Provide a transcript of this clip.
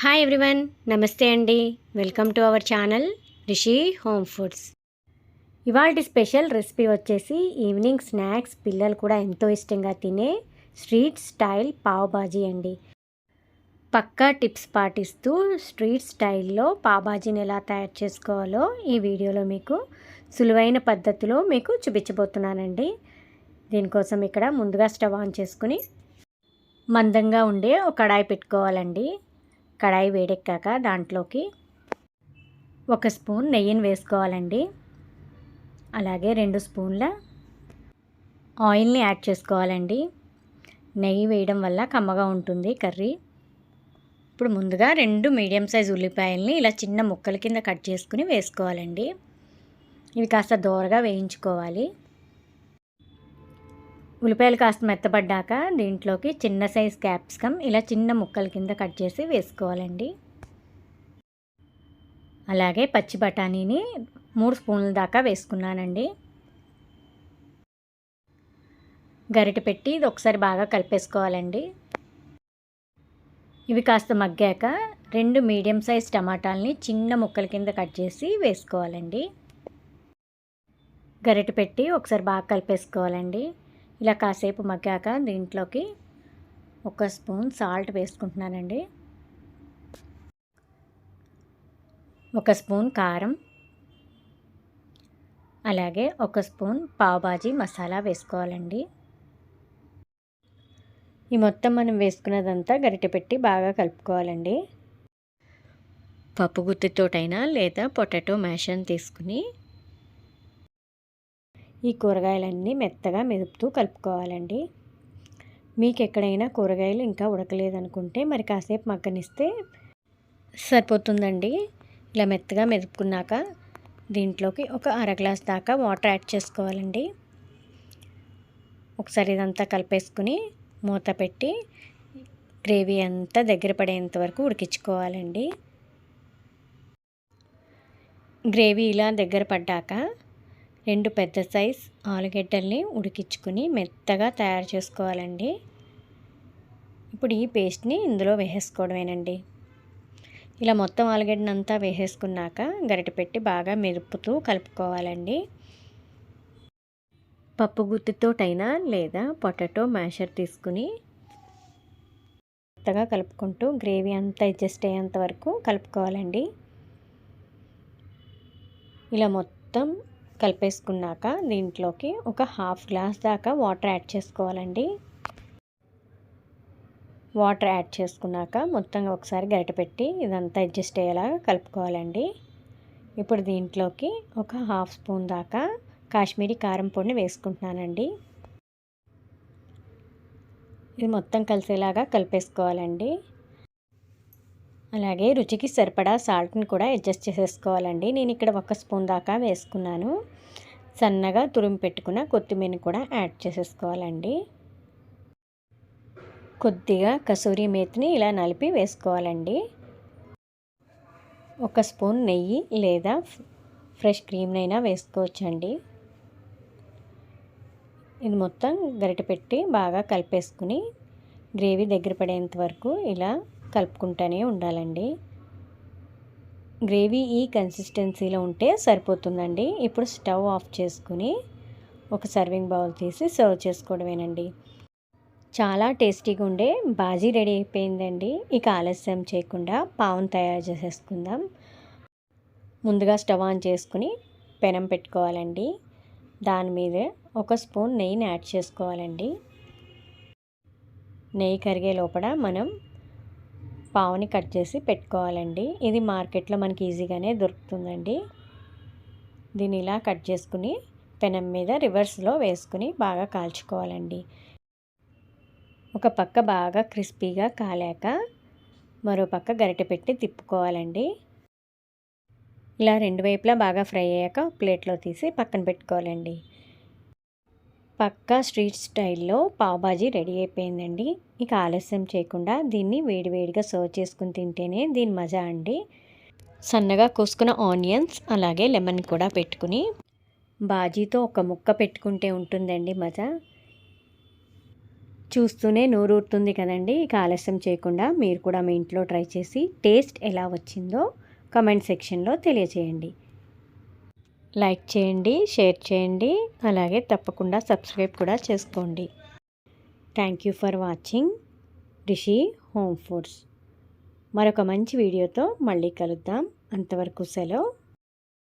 Hi everyone నమస్తే అండి. Welcome to our channel Rishi home foods. ఇవాళ స్పెషల్ రెసిపీ వచ్చేసి ఈవినింగ్ స్నాక్స్. పిల్లలు కూడా ఎంతో ఇష్టంగా తినే స్ట్రీట్ స్టైల్ పావ్ బాజీ అండి. పక్కా టిప్స్ పాటిస్తూ స్ట్రీట్ స్టైల్లో పావ్ బాజీని ఎలా తయారు చేసుకోవాలో ఈ వీడియోలో మీకు సులువైన పద్ధతిలో మీకు చూపించబోతున్నానండి. దీనికోసం ఇక్కడ ముందుగా స్టవ్ ఆన్ చేసుకుని మందంగా ఉండే ఒక కడాయి పెట్టుకోవాలండి. కడాయి వేడెక్కాక దాంట్లోకి ఒక స్పూన్ నెయ్యిని వేసుకోవాలండి. అలాగే రెండు స్పూన్ల ఆయిల్ని యాడ్ చేసుకోవాలండి. నెయ్యి వేయడం వల్ల కమ్మగా ఉంటుంది కర్రీ. ఇప్పుడు ముందుగా రెండు మీడియం సైజ్ ఉల్లిపాయల్ని ఇలా చిన్న ముక్కల కింద కట్ చేసుకుని వేసుకోవాలండి. ఇవి కాస్త దోరగా వేయించుకోవాలి. ఉల్లిపాయలు కాస్త మెత్తబడ్డాక దీంట్లోకి చిన్న సైజ్ క్యాప్సికమ్ ఇలా చిన్న ముక్కల కింద కట్ చేసి వేసుకోవాలండి. అలాగే పచ్చి బఠానీని మూడు స్పూన్ల దాకా వేసుకున్నానండి. గరిటె పెట్టి ఇది ఒకసారి బాగా కలిపేసుకోవాలండి. ఇవి కాస్త మగ్గాక రెండు మీడియం సైజ్ టమాటాలని చిన్న ముక్కల కింద కట్ చేసి వేసుకోవాలండి. గరిటె పెట్టి ఒకసారి బాగా కలిపేసుకోవాలండి. ఇలా కాసేపు మగ్గాక దీంట్లోకి ఒక స్పూన్ సాల్ట్ వేసుకుంటున్నానండి. ఒక స్పూన్ కారం. అలాగే ఒక స్పూన్ పావుబాజీ మసాలా వేసుకోవాలండి. ఈ మొత్తం మనం వేసుకున్నదంతా గరిటె పెట్టి బాగా కలుపుకోవాలండి. పప్పు గుత్తితోటైనా లేదా పొటాటో మ్యాషన్ తీసుకుని ఈ కూరగాయలన్నీ మెత్తగా మెదుపుతూ కలుపుకోవాలండి. మీకు ఎక్కడైనా కూరగాయలు ఇంకా ఉడకలేదనుకుంటే మరి కాసేపు మగ్గనిస్తే సరిపోతుందండి. ఇలా మెత్తగా మెదుపుకున్నాక దీంట్లోకి ఒక అర గ్లాస్ దాకా వాటర్ యాడ్ చేసుకోవాలండి. ఒకసారి ఇదంతా కలిపేసుకుని మూత పెట్టి గ్రేవీ అంతా దగ్గర పడేంత వరకు ఉడికించుకోవాలండి. గ్రేవీ ఇలా దగ్గర పడ్డాక రెండు పెద్ద సైజ్ ఆలుగడ్డల్ని ఉడికించుకుని మెత్తగా తయారు చేసుకోవాలండి. ఇప్పుడు ఈ పేస్ట్ని ఇందులో వేసేసుకోవడమేనండి. ఇలా మొత్తం ఆలుగడ్డనంతా వేసేసుకున్నాక గరిట పెట్టి బాగా మెరుపుతూ కలుపుకోవాలండి. పప్పు గుత్తితోటైనా లేదా పొటాటో మ్యాషర్ తీసుకుని మెత్తగా కలుపుకుంటూ గ్రేవీ అంతా అడ్జస్ట్ అయ్యేంత వరకు కలుపుకోవాలండి. ఇలా మొత్తం కలిపేసుకున్నాక దీంట్లోకి ఒక హాఫ్ గ్లాస్ దాకా వాటర్ యాడ్ చేసుకోవాలండి. వాటర్ యాడ్ చేసుకున్నాక మొత్తం ఒకసారి గరిట పెట్టి ఇదంతా అడ్జస్ట్ అయ్యేలాగా కలుపుకోవాలండి. ఇప్పుడు దీంట్లోకి ఒక హాఫ్ స్పూన్ దాకా కాశ్మీరీ కారం పొడిని వేసుకుంటున్నానండి. ఇది మొత్తం కలిసేలాగా కలిపేసుకోవాలండి. అలాగే రుచికి సరిపడా సాల్ట్ని కూడా అడ్జస్ట్ చేసేసుకోవాలండి. నేను ఇక్కడ ఒక స్పూన్ దాకా వేసుకున్నాను. సన్నగా తురిమి పెట్టుకున్న కొత్తిమీరని కూడా యాడ్ చేసేసుకోవాలండి. కొద్దిగా కసూరి మేతిని ఇలా నలిపి వేసుకోవాలండి. ఒక స్పూన్ నెయ్యి లేదా ఫ్రెష్ క్రీమ్నైనా వేసుకోవచ్చండి. ఇది మొత్తం గరిటె పెట్టి బాగా కలిపేసుకుని గ్రేవీ దగ్గర పడేంత వరకు ఇలా కలుపుకుంటూనే ఉండాలండి. గ్రేవీ ఈ కన్సిస్టెన్సీలో ఉంటే సరిపోతుందండి. ఇప్పుడు స్టవ్ ఆఫ్ చేసుకుని ఒక సర్వింగ్ బౌల్ తీసి సర్వ్ చేసుకోవడమేనండి. చాలా టేస్టీగా ఉండే బాజీ రెడీ అయిపోయిందండి. ఇక ఆలస్యం చేయకుండా పావును తయారు చేసేసుకుందాం. ముందుగా స్టవ్ ఆన్ చేసుకుని పెనం పెట్టుకోవాలండి. దాని మీద ఒక స్పూన్ నెయ్యిని యాడ్ చేసుకోవాలండి. నెయ్యి కరిగే లోపల మనం పావుని కట్ చేసి పెట్టుకోవాలండి. ఇది మార్కెట్లో మనకి ఈజీగానే దొరుకుతుందండి. దీన్ని ఇలా కట్ చేసుకుని పెనం మీద రివర్స్లో వేసుకుని బాగా కాల్చుకోవాలండి. ఒక పక్క బాగా క్రిస్పీగా కాలాక మరో పక్క గరిటె పెట్టి తిప్పుకోవాలండి. ఇలా రెండు వైపులా బాగా ఫ్రై అయ్యాక ప్లేట్లో తీసి పక్కన పెట్టుకోవాలండి. పక్కా స్ట్రీట్ స్టైల్లో పావుబాజీ రెడీ అయిపోయిందండి. ఇక ఆలస్యం చేయకుండా దీన్ని వేడివేడిగా సర్వ్ చేసుకుని తింటేనే దీని మజా అండి. సన్నగా కోసుకున్న ఆనియన్స్ అలాగే లెమన్ కూడా పెట్టుకుని బాజీతో ఒక ముక్క పెట్టుకుంటే ఉంటుందండి మజా. చూస్తూనే నోరూరుతుంది కదండి. ఇక ఆలస్యం చేయకుండా మీరు కూడా మీ ఇంట్లో ట్రై చేసి టేస్ట్ ఎలా వచ్చిందో కమెంట్ సెక్షన్లో తెలియజేయండి. లైక్ చేయండి షేర్ చేయండి. అలాగే తప్పకుండా సబ్స్క్రైబ్ కూడా చేసుకోండి. Thank you for watching Rishi home foods మరొక మంచి వీడియోతో మళ్ళీ కలుద్దాం. అంతవరకు సెలవు.